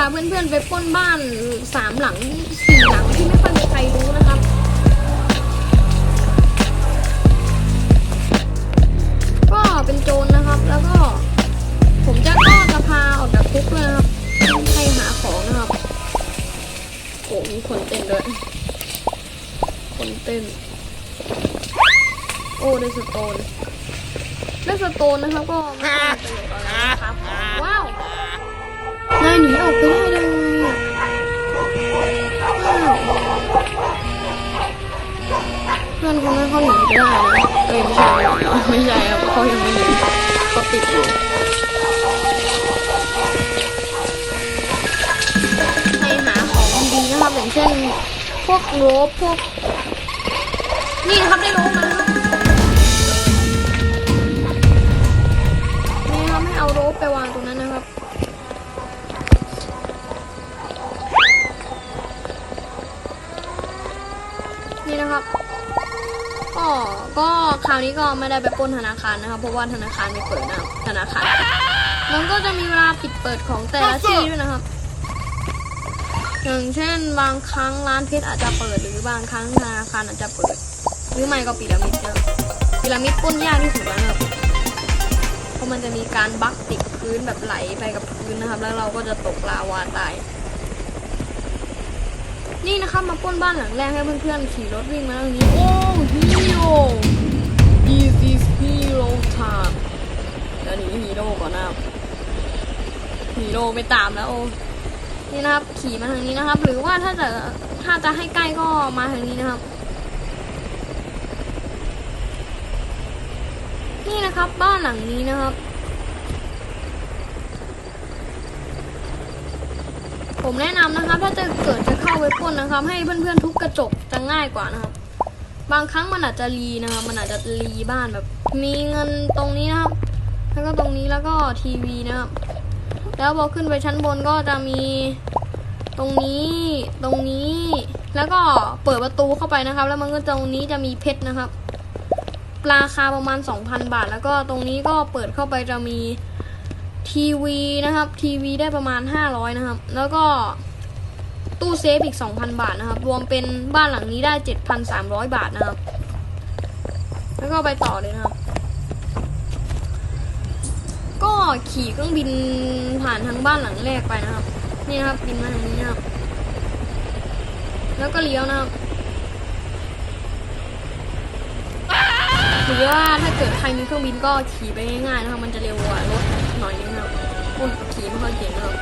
าเพื่อนๆไปป้นบ้านสามหลังสี่หลังที่ไม่ค่อยมีใครรู้นะครับก็เป็นโจรนะครับ แล้วก็ ผมจะก็จะพาออกจากคุกด้วยนะครับให้หาของนะครับโอ้มีคนเต้นด้วยคนเต้น โอ้ได้สโตนได้สโตนนะครับก็ไม่ได้ประโยชน์อะไรนะครับว้าว หนีออกไปได้ได้ไงอะอ้าวเพื่อนคนนั้นเขาหนีไปได้เอ้ยไม่ใช่ไม่ใช่ครับเขายังไม่หนีเขาติดอยู่ให้หาของดีนะครับอย่างเช่นพวกโรบพวก นี่ครับได้โรบมา ก็ ก็คราวนี้ก็ไม่ได้ไปปล้นธนาคารนะครับเพราะว่าธนาคารไม่เปิดนะครับธนาคารมันก็จะมีเวลาปิดเปิดของแต่ละที่ด้วยนะครับ อย่างเช่น บางครั้งร้านเพชรอาจจะเปิด หรือบางครั้งธนาคารอาจจะเปิด หรือไม่ก็พีระมิดนะครับพีระมิดปล้นยากที่สุดแล้วนะครับเพราะมันจะมีการบักติดพื้นแบบไหลไปกับพื้นนะครับ แล้วเราก็จะตกลาวาตาย นี่นะครับมาปล้นบ้านหลังแรกให้เพื่อนๆขี่รถวิ่งมาตรงนี้ โอ้ฮีโร่ this is hero time เดี๋ยวหนี้ฮีโร่ก่อนนะครับฮีโร่ไม่ตามแล้วโอ้นี่นะครับ ขี่มาทางนี้นะครับ หรือว่าถ้าจะถ้าจะให้ใกล้ก็มาทางนี้นะครับ นี่นะครับบ้านหลังนี้นะครับ ผมแนะนำนะครับ ถ้าจะเกิดจะเข้าไปปล้นนะครับ ให้เพื่อนๆทุบกระจกจะง่ายกว่านะครับ บางครั้งมันอาจจะรีนะครับ มันอาจจะรีบ้านแบบ มีเงินตรงนี้นะครับ แล้วก็ตรงนี้แล้วก็ทีวีนะครับ แล้วพอขึ้นไปชั้นบนก็จะมีตรงนี้ตรงนี้ แล้วก็เปิดประตูเข้าไปนะครับ แล้วมันก็ตรงนี้จะมีเพชรนะครับราคาประมาณ 2,000 บาท แล้วก็ตรงนี้ก็เปิดเข้าไปจะมี ทีวีนะครับทีวีได้ประมาณ 500 นะครับ แล้วก็ตู้เซฟอีก 2,000 บาทนะครับ รวมเป็นบ้านหลังนี้ได้ 7,300 บาทนะครับ แล้วก็ไปต่อเลยนะครับ ก็ขี่เครื่องบินผ่านทางบ้านหลังแรกไปนะครับ นี่นะครับบินมาทางนี้นะครับ แล้วก็เลี้ยวนะครับหรือว่าถ้า เกิดใครมีเครื่องบินก็ขี่ไปง่ายๆนะครับมันจะเร็วกว่ารถหน่อยนึงนะครับโอ้ยขี่ไม่ค่อยเก่งนะครับ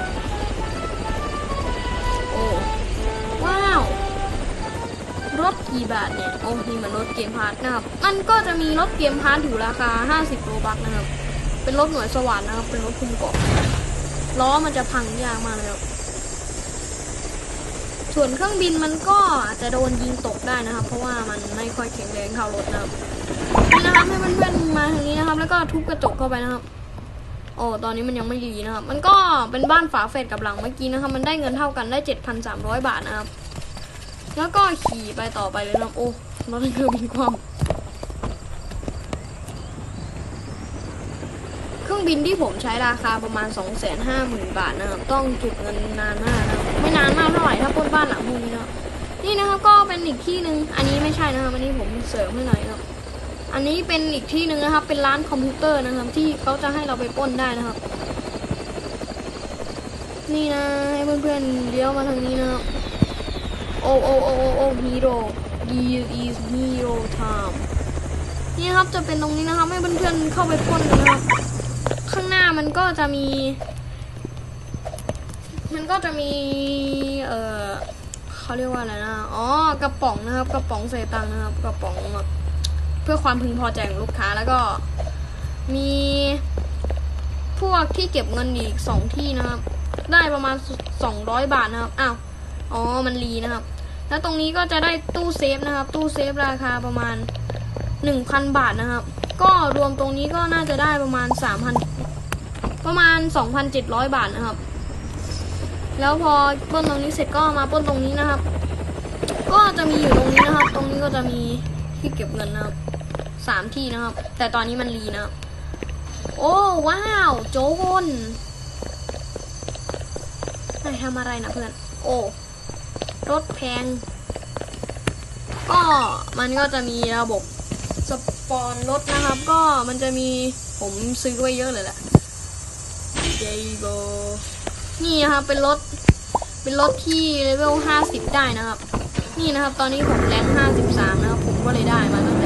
โอ้ว้าวรถกี่บาทเนี่ยโอ้นี่มันรถเกมพาร์ทนะครับมันก็จะมีรถเกมพาร์ทอยู่ราคา 50โรบักนะครับ เป็นรถหน่วยสวรรค์นะครับเป็นรถคุมเกาะล้อมันจะพังยากมากเลยครับ ส่วนเครื่องบินมันก็อาจจะโดนยิงตกได้นะครับ เพราะว่ามันไม่ค่อยแข็งแรงเท่ารถนะครับนี่นะครับให้เพื่อนๆมาทางนี้นะครับ แล้วก็ทุบกระจกเข้าไปนะครับโอ้ตอนนี้มันยังไม่ดีนะครับ มันก็เป็นบ้านฝาแฝดกับหลังเมื่อกี้นะครับ มันได้เงินเท่ากันได้ 7,300 บาทนะครับ แล้วก็ขี่ไปต่อไปเลยนะโอ้รถเครื่องบินความเครื่องบินที่ผมใช้ราคาประมาณ 250,000 บาทนะครับ ต้องเก็บเงินนานมากนะไม่นานมากเท่าไหร่ เป็นอีกที่หนึ่งอันนี้ไม่ใช่นะครับอันนี้ผมเสริมให้หน่อยนะครับอันนี้เป็นอีกที่หนึ่งนะครับ เป็นร้านคอมพิวเตอร์นะครับ ที่เขาจะให้เราไปป้นได้นะครับ นี่นะให้เพื่อนๆเลี้ยวมาทางนี้นะครับโอ้โอ้โอ้โอ้โอ้ฮีโร่ this is hero time นี่ครับจะเป็นตรงนี้นะครับ ให้เพื่อนๆเข้าไปป้นนะครับ ข้างหน้ามันก็จะมี มันก็จะมี เอ่อ เขาเรียกว่าอะไรนะอ๋อกระป๋องนะครับกระป๋องใส่ตังค์นะครับกระป๋องแบบเพื่อความพึงพอใจของลูกค้าแล้วก็มีพวกที่เก็บเงินอีกสองที่นะครับ ได้ประมาณสองร้อยบาทนะครับอ้าวอ๋อมันรีนะครับ แล้วตรงนี้ก็จะได้ตู้เซฟนะครับ ตู้เซฟราคาประมาณหนึ่งพันบาทนะครับ ก็รวมตรงนี้ก็น่าจะได้ประมาณสามพันประมาณสองพันเจ็ดร้อยบาทนะครับ แล้วพอป้นตรงนี้เสร็จก็มาป้นตรงนี้นะครับ ก็จะมีอยู่ตรงนี้นะครับ ตรงนี้ก็จะมีที่เก็บเงินนะครับสามที่นะครับ แต่ตอนนี้มันรีนะครับ โอ้ว้าว โจรนายทำอะไรนะเพื่อน โอ้รถแพง ก็มันก็จะมีระบบสปอนรถนะครับ ก็มันจะมีผมซื้อไว้เยอะเลยแหละเจโบ นี่นะครับเป็นรถเป็นรถที่เลเวล 50 ได้นะครับ นี่นะครับ ตอนนี้ผมแรง53 นะครับ ผมก็เลยได้มาตั้งแต่